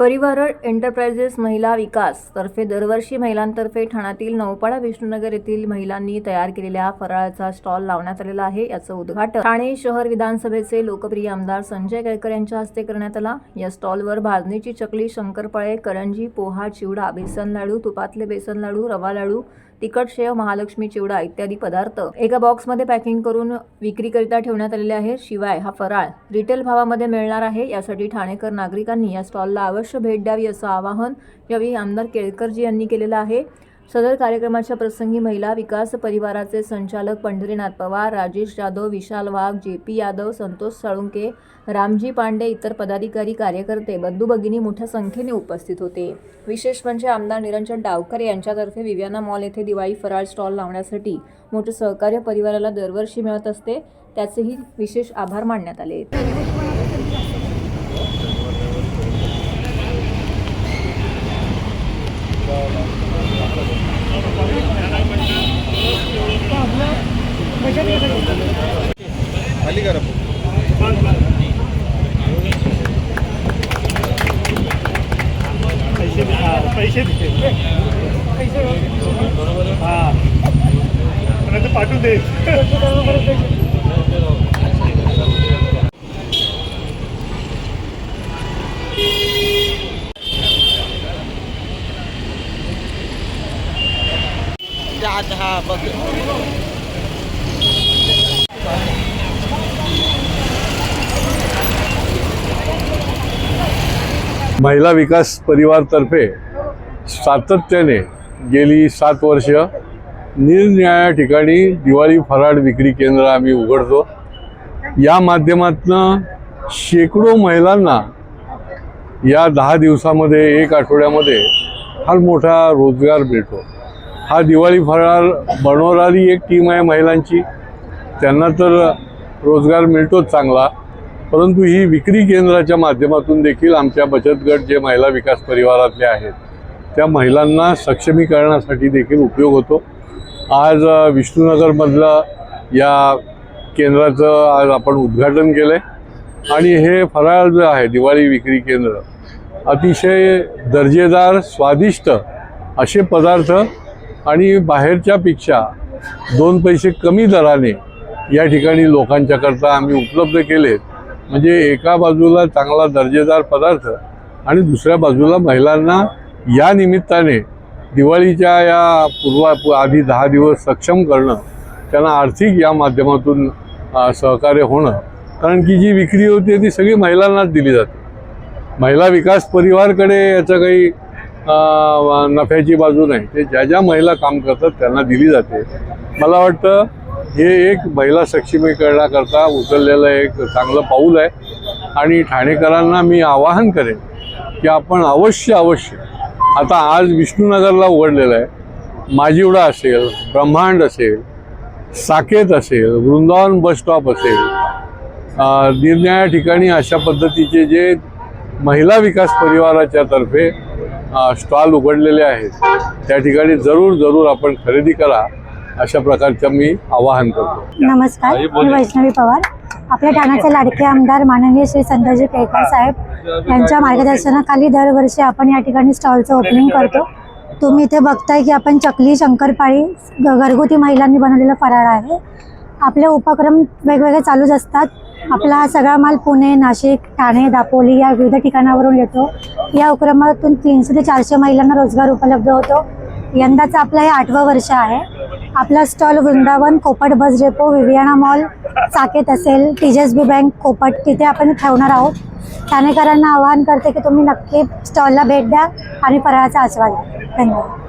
परिवार एंटरप्राइजेस महिला विकास तर्फे दरवर्षी महिलांतर्फे ठाण्यातील नौपाडा विष्णुनगर येथील महिलांनी तयार केलेल्या फराळाचा स्टॉल लावण्यात आलेला आहे. याचं उद्घाटन ठाणे शहर विधानसभेचे लोकप्रिय आमदार संजय केळकर यांच्या हस्ते करण्यात आला. या स्टॉलवर भाजणीची चकली शंकरपाळे करंजी पोहा चिवडा बेसन लाडू तुपातले बेसन लाडू रवा लाडू तिखट शेव महालक्ष्मी चिवडा इत्यादी पदार्थ एका बॉक्समध्ये पॅकिंग करून विक्रीकरिता ठेवण्यात आलेले आहे शिवाय हा फराळ रिटेल भावामध्ये मिळणार आहे. यासाठी ठाणेकर नागरिकांनी या स्टॉलला अवश्य भेट द्यावी असं आवाहन यावेळी आमदार केळकरजी यांनी केलेलं आहे. सदर कार्यक्रमाच्या प्रसंगी महिला विकास परिवाराचे संचालक पंढरीनाथ पवार राजेश जाधव विशाल वाघ जे पी यादव संतोष साळुंके रामजी पांडे इतर पदाधिकारी कार्यकर्ते बंधू भगिनी मोठ्या संख्येने उपस्थित होते. विशेष म्हणजे आमदार निरंजन डावकर यांच्यातर्फे विव्याना मॉल येथे दिवाळी फराळ स्टॉल लावण्यासाठी मोठे सहकार्य परिवाराला दरवर्षी मिळत असते. त्याचेही विशेष आभार मानण्यात आले. खाली करा पैसे हा, पैसे दिले हा। पण ते पाठवून दे। हा बघ महिला विकास परिवारतर्फे सातत्याने गेली सात वर्ष निरनिराळ्या ठिकाणी दिवाळी फराळ विक्री केंद्र आम्ही उघडतो. या माध्यमातून शेकडो महिलांना या दहा दिवसामध्ये एक आठवड्यामध्ये फार मोठा रोजगार मिळतो. हा दिवाळी फराळ बनवणारी एक टीम आहे महिलांची. त्यांना तर रोजगार मिळतोच चांगला. परंतु ही विक्री केंद्राच्या माध्यमातून देखील आमच्या बचत गट जे महिला विकास परिवारातले आहेत त्या महिलांना सक्षमीकरणासाठी देखील उपयोग होतो. आज विष्णुनगरमधलं या केंद्राचं आज आपण उद्घाटन केलं आहे आणि हे फराळ जे आहे दिवाळी विक्री केंद्र अतिशय दर्जेदार स्वादिष्ट असे पदार्थ आणि बाहेरच्यापेक्षा दोन पैसे कमी दराने या ठिकाणी लोकांच्याकरता आम्ही उपलब्ध केलेत. म्हणजे एका बाजूला चांगला दर्जेदार पदार्थ आणि दुसऱ्या बाजूला महिलांना या निमित्ताने दिवाळीच्या या पूर्वा आधी दहा दिवस सक्षम करणं त्यांना आर्थिक या माध्यमातून सहकार्य होणं. कारण की जी विक्री होती ती सगळी महिलांनाच दिली जाते. महिला विकास परिवारकडे याचं काही नफ्याची बाजू नाही. ते ज्या ज्या महिला काम करतात त्यांना दिली जाते. मला वाटतं हे एक महिला सक्षमीकरणाकरता उचललेलं एक चांगलं पाऊल आहे. आणि ठाणेकरांना मी आवाहन करेन की आपण अवश्य अवश्य आता आज विष्णुनगरला उघडलेलं आहे. माजिवडा असेल ब्रह्मांड असेल साकेत असेल वृंदावन बस स्टॉप असेल अ, निरनिराळ्या ठिकाणी अशा पद्धतीचे जे महिला विकास परिवाराच्या तर्फे स्टॉल उघडलेले आहेत. त्या ठिकाणी जरूर जरूर आपण खरेदी करा. अशा प्रकारचं मी आवाहन करतो. नमस्कार मी वैष्णवी पवार. आपल्या ठाण्याचे लाडके आमदार माननीय श्री संतोषजी केळकर साहेब. यांच्या मार्गदर्शनाखाली दरवर्षी आपण या ठिकाणी स्टॉलचं ओपनिंग करतो. तुम्ही इथे बघताय की आपण चकली शंकरपाळी घरगुती महिलांनी बनवलेला फराळ आहे. आपले उपक्रम वेगवेगळे चालूच असतात. आपला हा सगळा माल पुणे नाशिक ठाणे दापोली या विविध ठिकाणावरून येतो. या उपक्रमातून तीनशे ते चारशे महिलांना रोजगार उपलब्ध होतो. यंदाचं आपलं हे आठवं वर्ष आहे. आपला स्टॉल वृंदावन कोपट बस डेपो विवियाना मॉल चाकेत असेल टी बी बँक कोपट तिथे आपण ठेवणार आहोत. ठाणेकरांना आवाहन करते की तुम्ही नक्की स्टॉलला भेट द्या आणि फराळाचा आस्वाद घ्या. धन्यवाद.